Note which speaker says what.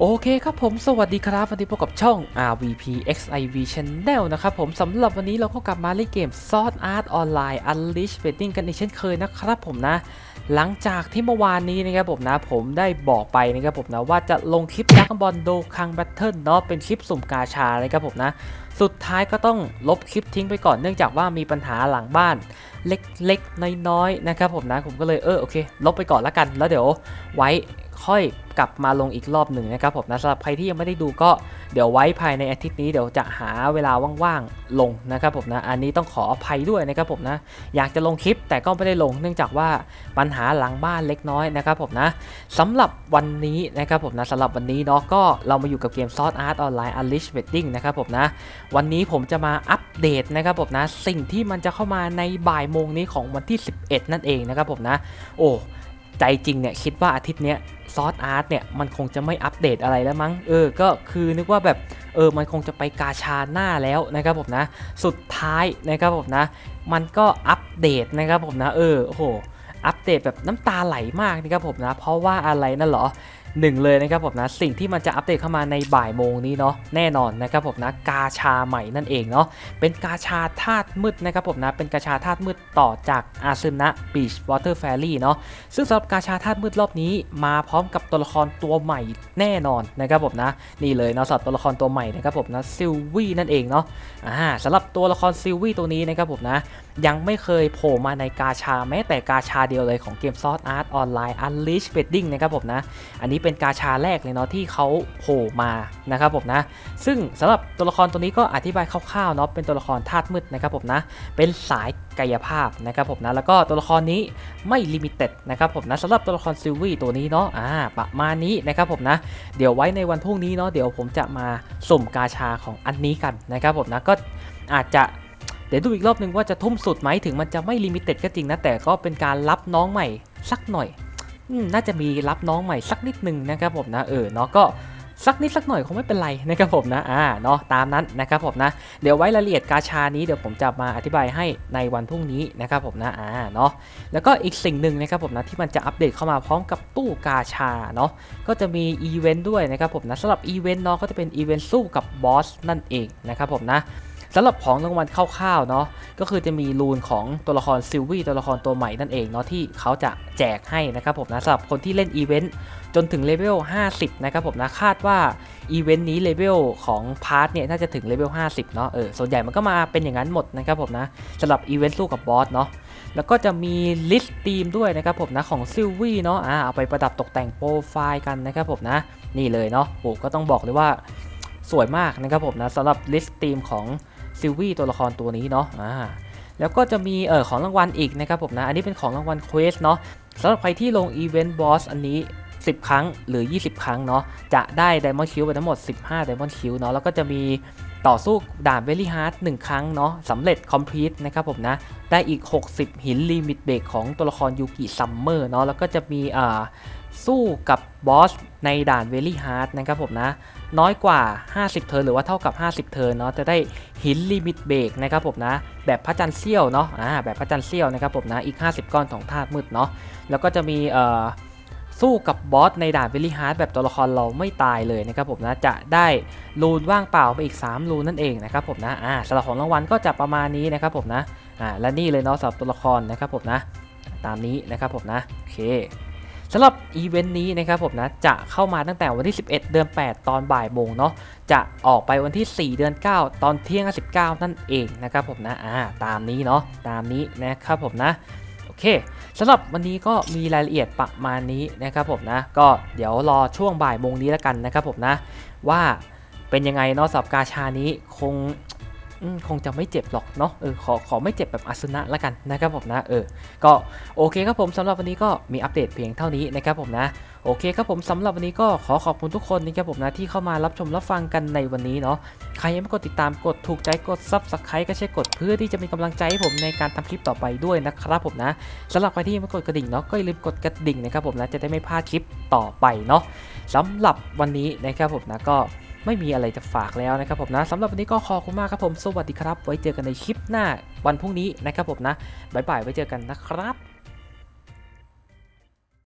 Speaker 1: โอเคครับผมสวัสดีครับวันนี้พบกับช่อง RVP XIV Channel นะครับผมสำหรับวันนี้เราก็กลับมาเล่นเกม Sword Art Online Unleashed Wedding กันอีกเช่นเคยนะครับผมนะ หลังจากที่เมื่อวานนี้นะครับผมนะผมได้บอกไปนะครับผมนะว่าจะลงคลิปดักบอลโดคังแบทเทิลเนาะเป็นคลิปสุ่มกาชานะครับผมนะ สุดท้ายก็ต้องลบคลิปทิ้งไปก่อนเนื่องจากว่ามีปัญหาหลังบ้านเล็กๆน้อยๆนะครับผมนะผมก็เลยเออโอเค ลบไปก่อนละกันแล้วเดี๋ยวไว้ ค่อยกลับมาลงอีกรอบหนึ่งนะครับผมนะสำหรับใครที่ยังไม่ได้ดูก็เดี๋ยวไว้ภายในอาทิตย์นี้เดี๋ยวจะหาเวลาว่างๆลงนะครับผมนะอันนี้ต้องขออภัยด้วยนะครับผมนะอยากจะลงคลิปแต่ก็ไม่ได้ลง เนื่องจากว่าปัญหาหลังบ้านเล็กน้อยนะครับผมนะสำหรับวันนี้นะครับผมนะสำหรับวันนี้เนาะก็เรามาอยู่กับเกม Sword Art Online Unleashed Wedding นะครับผมนะวันนี้ผมจะมาอัปเดตนะครับผมนะสิ่งที่มันจะเข้ามาในบ่ายโมงนี้ของวันที่ 11 นั่นเองนะครับผมนะโอ้ใจจริงเนี่ยคิดว่าอาทิตย์เนี้ย ซอสอาร์ตเนี่ยมันคงจะไม่อัปเดตอะไรแล้วมั้ง เออ ก็คือนึกว่าแบบเออ มันคงจะไปกาชาหน้าแล้วนะครับผมนะ สุดท้ายนะครับผมนะ มันก็อัปเดตนะครับผมนะ เออ โอ้โห อัปเดตแบบน้ำตาไหลมากนะครับผมนะ เพราะว่าอะไรนั่นเหรอ หนึ่งเลยนะครับผมนะสิ่งที่มันจะอัปเดตเข้ามาในบ่ายโมงนี้เนาะแน่นอนนะครับผมนะกาชาใหม่นั่นเองเนาะเป็นกาชาธาตุมืดนะครับผมนะเป็นกาชาธาตุมืดต่อจากอาซึนะบีชวอเตอร์แฟรี่เนาะซึ่งสำหรับกาชาธาตุมืดรอบนี้มาพร้อมกับตัวละครตัวใหม่แน่นอนนะครับผมนะนี่เลยเนาะสำหรับตัวละครตัวใหม่นะครับผมนะซิลวี่นั่นเองเนาะอ่าสำหรับตัวละครซิลวี่ตัวนี้นะครับผมนะยังไม่เคยโผล่มาในกาชาแม้แต่กาชาเดียวเลยของเกม Sword Art Online Unleashed Wedding นะครับผมนะอันนี้เป็นกาชาแรกเลยเนาะที่เขาโผล่มานะครับผมนะ ซึ่งสำหรับตัวละครตัวนี้ก็อธิบายคร่าวๆเนาะเป็นตัวละครธาตุมืดนะครับผมนะเป็นสายกายภาพนะครับผมนะแล้วก็ตัวละครนี้ไม่ลิมิเต็ดนะครับผมนะสำหรับตัวละครซิลวี่ตัวนี้เนาะอ่าประมาณนี้นะครับผมนะเดี๋ยวไว้ในวันพรุ่งนี้เนาะเดี๋ยวผมจะมาสุ่มกาชาของอันนี้กันนะครับผมนะก็อาจจะเดี๋ยวดูอีกรอบนึงว่าจะทุ่มสุดไหมถึงมันจะไม่ลิมิเต็ดก็จริงนะแต่ก็เป็นการรับน้องใหม่สักหน่อย น่าจะมีรับน้องใหม่สักนิดนึงนะครับผมนะเออเนาะก็สักนิดสักหน่อยคงไม่เป็นไรนะครับผมนะ อ่า เนาะตามนั้นนะครับผมนะ เดี๋ยวไว้รายละเอียดกาชานี้เดี๋ยวผมจะมาอธิบายให้ในวันพรุ่งนี้นะครับผมนะ อ่า เนาะแล้วก็อีกสิ่งหนึ่งนะครับผมนะที่มันจะอัปเดตเข้ามาพร้อมกับตู้กาชาเนาะ ก็จะมีอีเวนต์ด้วยนะครับผมนะสำหรับอีเวนต์เนาะก็จะเป็นอีเวนต์สู้กับบอสนั่นเองนะครับผมนะ สำหรับของรางวัลคร่าวๆเนาะก็คือจะมีรูนของตัวละครซิลวี่ตัวละครตัวใหม่นั่นเองเนาะที่เขาจะแจกให้นะครับผมนะสำหรับคนที่เล่นอีเวนต์จนถึงเลเวล 50 นะครับผมนะคาดว่าอีเวนต์นี้เลเวลของพาร์ทเนี่ยน่าจะถึงเลเวล 50 เนาะเออส่วนใหญ่มันก็มาเป็นอย่างนั้นหมดนะครับผมนะสำหรับอีเวนต์สู้กับบอสเนาะแล้วก็จะมีลิสต์ทีมด้วยนะครับผมนะของซิลวี่เนาะอ่าเอาไปประดับตกแต่งโปรไฟล์กันนะครับผมนะนี่เลยเนาะโอ้ก็ต้องบอกเลยว่าสวยมากนะครับผมนะสำหรับลิสต์ทีมของ ซิลวี่ตัวละครตัวนี้เนาะอ่าแล้วก็จะมีเออของรางวัลอีกนะครับผมนะ อันนี้เป็นของรางวัลเควสเนาะสำหรับใครที่ลงอีเวนต์บอสอันนี้ 10 ครั้งหรือ 20 ครั้งเนาะจะได้ไดมอนด์คิวไปทั้งหมด 15ไดมอนด์คิวเนาะแล้วก็จะมี ต่อสู้ด่านเวลี่ฮาร์ด1ครั้งเนาะสำเร็จคอมพลีทนะครับผมนะ ได้อีก 60 หินลิมิตเบรกของตัวละครยูกิซัมเมอร์เนาะแล้วก็จะมีอ่าสู้กับบอสในด่านเวลี่ฮาร์ดนะครับผมนะ น้อยกว่า 50 เทิร์นหรือว่าเท่ากับ 50 เทิร์นเนาะจะได้หินลิมิตเบรกนะครับผมนะ แบบพระจันทร์เสี้ยวเนาะอ่าแบบพระจันทร์เสี้ยวนะครับผมนะอีก 50 ก้อนของธาตุมืดเนาะแล้วก็จะมีเอ่อ สู้กับบอสในด่านเวลี่ฮาร์ดแบบตัวละครเราไม่ตายเลยนะครับผมนะจะได้รูนว่างเปล่าไปอีก 3 รูนนั่นเองนะครับผมนะอ่าสำหรับของรางวัลก็จะประมาณนี้นะครับผมนะอ่าและนี่เลยเนาะสำหรับตัวละครนะครับผมนะตามนี้นะครับผมนะโอเคสำหรับอีเวนต์นี้นะครับผมนะจะเข้ามาตั้งแต่วันที่ 11 เดือน 8 ตอนบ่ายโมงเนาะจะออกไปวันที่ 4 เดือน 9 ตอนเที่ยง 19 นั่นเองนะครับผมนะอ่าตามนี้เนาะตามนี้นะครับผมนะ เคสำหรับวันนี้ก็มีรายละเอียดประมาณนี้นะครับผมนะ ก็เดี๋ยวรอช่วงบ่ายโมงนี้แล้วกันนะครับผมนะ ว่าเป็นยังไงเนาะสำหรับกาชานี้คง คงจะไม่เจ็บหรอกเนาะเออขอขอไม่เจ็บแบบอาสนะละกันนะครับผมนะเออก็โอเคครับผมสำหรับวันนี้ก็มีอัปเดตเพียงเท่านี้นะครับผมนะโอเคครับผมสำหรับวันนี้ก็ขอขอบคุณทุกคนนะครับผมนะที่เข้ามารับชมรับฟังกันในวันนี้เนาะใครยังไม่กดติดตามกดถูกใจกดซับสไครต์ก็ใช่กดเพื่อที่จะมีกำลังใจให้ผมในการทำคลิปต่อไปด้วยนะครับผมนะสำหรับใครที่ยังไม่กดกระดิ่งเนาะก็อย่าลืมกดกระดิ่งนะครับผมนะจะได้ไม่พลาดคลิปต่อไปเนาะสำหรับวันนี้นะครับผมนะก็ ไม่มีอะไรจะฝากแล้วนะครับผมนะสำหรับวันนี้ก็ขอบคุณมากครับผม สวัสดีครับ ไว้เจอกันในคลิปหน้าวันพรุ่งนี้นะครับผมนะบ๊ายบายไว้เจอกันนะครับ